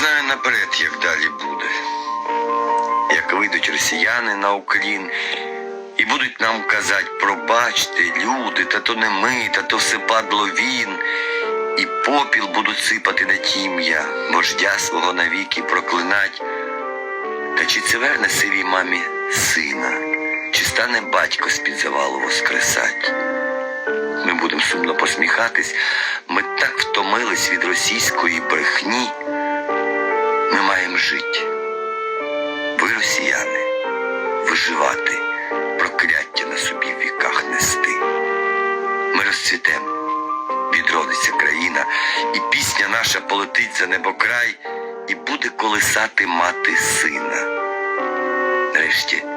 наперед, як далі буде. Як вийдуть росіяни на Уклін і будуть нам казати, пробачте, люди, та то не ми, та то все падло він, і попіл будуть сипати на тім'я, вождя свого навіки проклинать. Та чи це верне сивій мамі сина, чи стане батько з-під завалу воскресать? Ми будемо сумно посміхатись, ми так втомились від російської брехні. Жити. Ви, росіяни, виживати, прокляття на собі в віках нести. Ми розцвітемо, відродиться країна, і пісня наша полетить за небокрай, і буде колисати мати сина. Нарешті